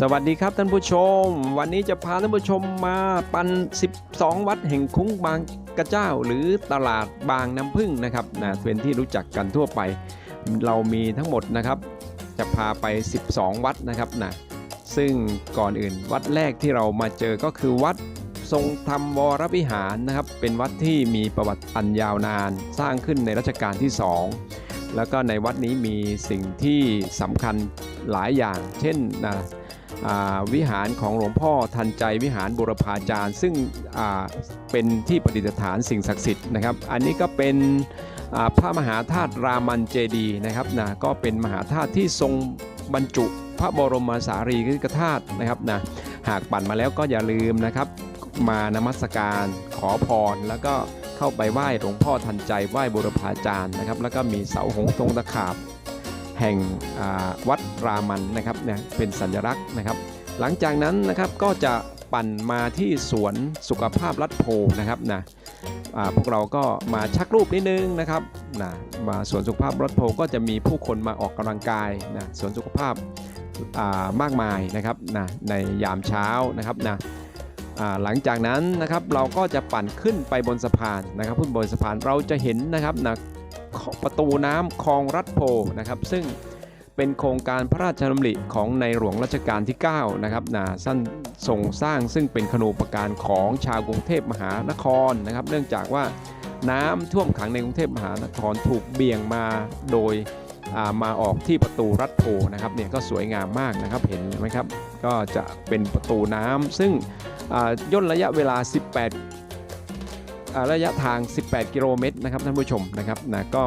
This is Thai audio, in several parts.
สวัสดีครับท่านผู้ชม วันนี้จะพาท่านผู้ชมมาปัน 12 วัดแห่งคุ้งบางกระเจ้า หรือตลาดบางน้ำพึ่งนะครับนะเป็นที่รู้จักกันทั่วไป เรามีทั้งหมดนะครับ จะพาไป 12 วัดนะครับนะซึ่งก่อนอื่นวัดแรกที่เรามาเจอก็คือวัดทรงธรรมวรวิหารนะครับ เป็นวัดที่มีประวัติอันยาวนาน สร้างขึ้นในรัชกาลที่ 2 แล้วก็ในวัดนี้มีสิ่งที่สำคัญหลายอย่าง เช่นนะอ่า วิหารของหลวงพ่อทันใจวิหารบุรพาจารย์ ซึ่งเป็นที่ประดิษฐานสิ่งศักดิ์สิทธิ์นะครับ อันนี้ก็เป็นพระมหาธาตุรามันเจดีนะครับนะก็เป็นมหาธาตุที่ทรงบรรจุพระบรมสารีริกธาตุนะครับนะหากปั่นมาแล้วก็อย่าลืมนะครับมานมัสการขอพรแล้วก็เข้าไปไหว้หลวงพ่อทันใจไหว้บุรพาจารย์นะครับ แล้วก็มีเสาหงส์ทรงตะขาบ แห่งวัดรามันนะครับเนี่ยเป็นสัญลักษณ์นะครับ หลังจากนั้นนะครับก็จะปั่นมาที่สวนสุขภาพรัดโพนะครับนะอ่าพวกเราก็มาชักรูปนิดนึงนะครับนะมาสวนสุขภาพรัดโพก็จะมีผู้คนมาออกกำลังกายนะสวนสุขภาพอ่ามากมายนะครับนะในยามเช้านะครับนะอ่าหลังจากนั้นนะครับเราก็จะปั่นขึ้นไปบนสะพานนะครับขึ้นบนสะพานเราจะเห็นนะครับนะ ประตูน้ำคลองรัดโพนะครับ ซึ่งเป็นโครงการพระราชดำริของในหลวงรัชกาลที่9นะครับนะสั้นส่งสร้างซึ่งเป็นขนูปการของชาวกรุงเทพมหานครนะครับ เนื่องจากว่าน้ำท่วมขังในกรุงเทพมหานครถูกเบี่ยงมาโดยามาออกที่ประตูรัดโพนะครับเนี่ยก็สวยงามมากนะครับเห็นไหมครับ ก็จะเป็นประตูน้ำซึ่งย่นระยะเวลา 18 ระยะทาง 18 กิโลเมตรนะครับท่านผู้ชมนะครับนะก็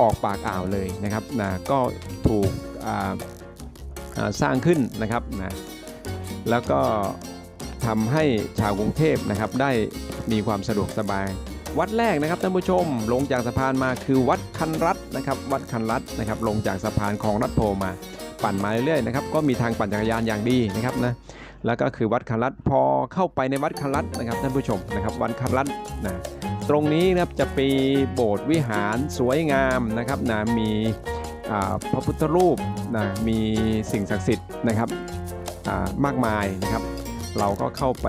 ออกปากอ่าวเลยนะครับนะก็ถูกสร้างขึ้นนะครับนะแล้วก็ทำให้ชาวกรุงเทพนะครับได้มีความสะดวกสบาย วัดแรกนะครับท่านผู้ชมลงจากสะพานมาคือวัดคันรัตนะครับวัดคันรัตนะครับลงจากสะพานคลองรัดโพมา ปั่นมาเรื่อยๆนะครับก็มีทางปั่นจักรยานอย่างดีนะครับนะ แล้วก็คือวัดคันรัตพอเข้าไปในวัดคันรัตนะครับท่านผู้ชมนะครับวัดคันรัตนะตรงนี้นะครับจะมีโบสถ์วิหารสวยงามนะครับนะมีพระพุทธรูปนะมีสิ่งศักดิ์สิทธิ์นะครับมากมายนะครับ เราก็เข้าไป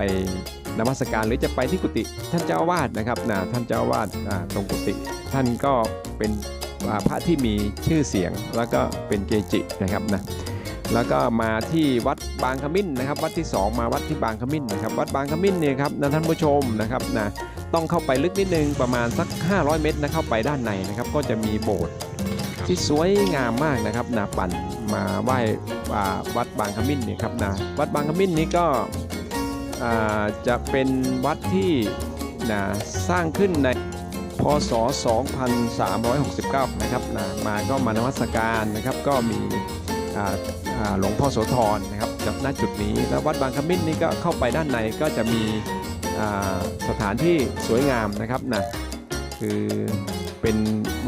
นมัสการหรือจะไปที่กุฏิท่านเจ้าอาวาสนะครับนะท่านเจ้าอาวาสตรงกุฏิท่านก็เป็นพระที่มีชื่อเสียงแล้วก็เป็นเกจินะครับนะ แล้วก็มาที่วัดบางขมิ้นนะครับ วัดที่ 2 มาวัดที่บางขมิ้นนะครับ วัดบางขมิ้นเนี่ยครับนะท่านผู้ชมนะครับนะต้องเข้าไปลึกนิดนึงประมาณสัก 500 เมตรนะเข้าไปด้านในนะครับ ก็จะมีโบสถ์ที่สวยงามมากนะครับนะปั่นมาไหว้อ่าวัดบางขมิ้นเนี่ยครับนะวัดบางขมิ้นนี้ก็อ่าจะเป็นวัดที่นะสร้างขึ้นในพศ 2369 นะครับนะมาก็มานมัสการนะครับก็มีอ่าอ่า หลวงพ่อโสธรนะครับจากณจุดนี้ แล้ววัดบางขมิ้นนี่ก็เข้าไปด้านในก็จะมีสถานที่สวยงามนะครับนะคือเป็น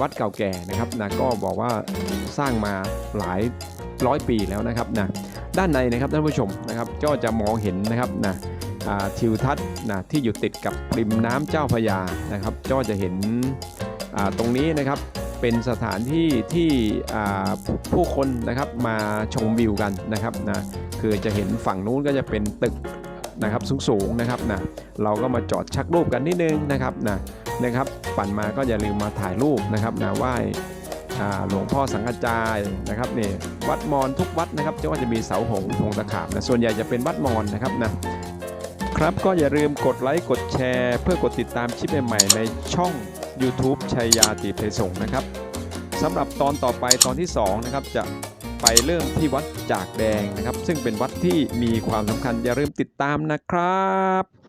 วัดเก่าแก่นะครับนะก็บอกว่าสร้างมาหลายร้อยปีแล้วนะครับนะด้านในนะครับท่านผู้ชมนะครับก็จะมองเห็นนะครับนะอ่าทิวทัศน์นะที่อยู่ติดกับริมน้ำเจ้าพระยานะครับก็จะเห็นตรงนี้นะครับ เป็นสถานที่ที่ผู้คนนะครับมาชมวิวกันนะครับนะคือจะเห็นฝั่งนู้นก็จะเป็นตึกนะครับสูงๆนะครับนะเราก็มาจอดชักรูปกันนิดนึงนะครับนะนะครับ ปั่นมาก็อย่าลืมมาถ่ายรูปนะครับนะไหว้หลวงพ่อสังฆจายนะครับนี่วัดมอญทุกวัดนะครับจะว่าจะมีเสาหงส์ธงตะขาบนะส่วนใหญ่จะเป็นวัดมอญนะครับนะครับก็อย่าลืมกดไลค์กดแชร์ เพื่อกดติดตามคลิปใหม่ๆในช่อง YouTube ชัยยาติเพสงนะครับสำหรับตอนต่อไปตอนที่2นะครับจะไปเริ่มที่วัดจากแดงนะครับ ซึ่งเป็นวัดที่มีความสำคัญอย่าลืมติดตามนะครับ